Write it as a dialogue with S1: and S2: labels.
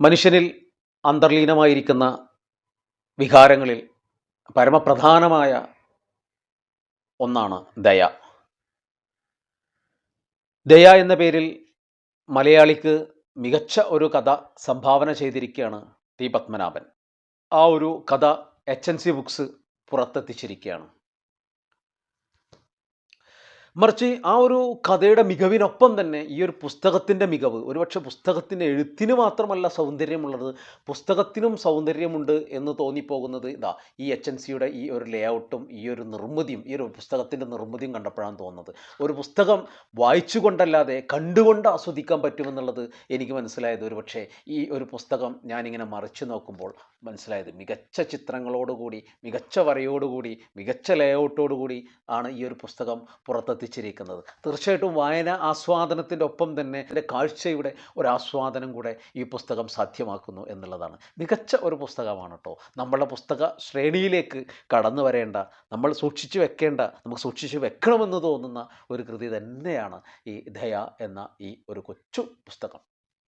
S1: മനുഷ്യനിൽ അന്തർലീനമായിരിക്കുന്ന വികാരങ്ങളിൽ പരമപ്രധാനമായ ഒന്നാണ് ദയ. ദയ എന്ന പേരിൽ മലയാളിക്ക് മികച്ച ഒരു കഥ സംഭാവന ചെയ്തിരിക്കുകയാണ് ടി പത്മനാഭൻ. ആ ഒരു കഥ എച്ച് എൻ സി ബുക്സ് പുറത്തെത്തിച്ചിരിക്കുകയാണ് മറിച്ച് ആ ഒരു കഥയുടെ മികവിനൊപ്പം തന്നെ ഈ ഒരു പുസ്തകത്തിന്റെ മികവ് ഒരുപക്ഷെ പുസ്തകത്തിന്റെ എഴുത്തിന് മാത്രമല്ല സൗന്ദര്യമുള്ളത് പുസ്തകത്തിനും സൗന്ദര്യമുണ്ട് എന്ന് തോന്നിപ്പോകുന്നത് ഇതാ ഈ എച്ച് എൻ സിയുടെ ഈ ഒരു ലേഔട്ടും ഈ ഒരു നിർമ്മിതിയും ഈ ഒരു പുസ്തകത്തിന്റെ നിർമ്മിതിയും കണ്ടപ്പോഴാണ് തോന്നുന്നത്. ഒരു പുസ്തകം വായിച്ചുകൊണ്ടല്ലാതെ കണ്ടുകൊണ്ട് ആസ്വദിക്കാൻ പറ്റുമെന്നുള്ളത് എനിക്ക് മനസ്സിലായത് ഒരു പക്ഷേ ഈ ഒരു പുസ്തകം ഞാനിങ്ങനെ മറിച്ചു നോക്കുമ്പോൾ മനസ്സിലായത്. മികച്ച ചിത്രങ്ങളോടുകൂടി മികച്ച വരയോടുകൂടി മികച്ച ലേഔട്ടോടുകൂടി ആണ് ഈ ഒരു പുസ്തകം പുറത്തെത്തിച്ചിരിക്കുന്നത് തീർച്ചയായിട്ടും വായന ആസ്വാദനത്തിന്റെ ഒപ്പം തന്നെ എന്റെ കാഴ്ചയുടെ ഒരു ആസ്വാദനം കൂടെ ഈ പുസ്തകം സാധ്യമാക്കുന്നു എന്നുള്ളതാണ്. മികച്ച ഒരു പുസ്തകമാണ് കേട്ടോ. നമ്മളുടെ പുസ്തക ശ്രേണിയിലേക്ക് കടന്നു വരേണ്ട നമ്മൾ സൂക്ഷിച്ചു വെക്കേണ്ട നമുക്ക് സൂക്ഷിച്ചു വെക്കണമെന്ന് തോന്നുന്ന ഒരു കൃതി തന്നെയാണ് ഈ ദയ എന്ന ഈ ഒരു കൊച്ചു പുസ്തകം.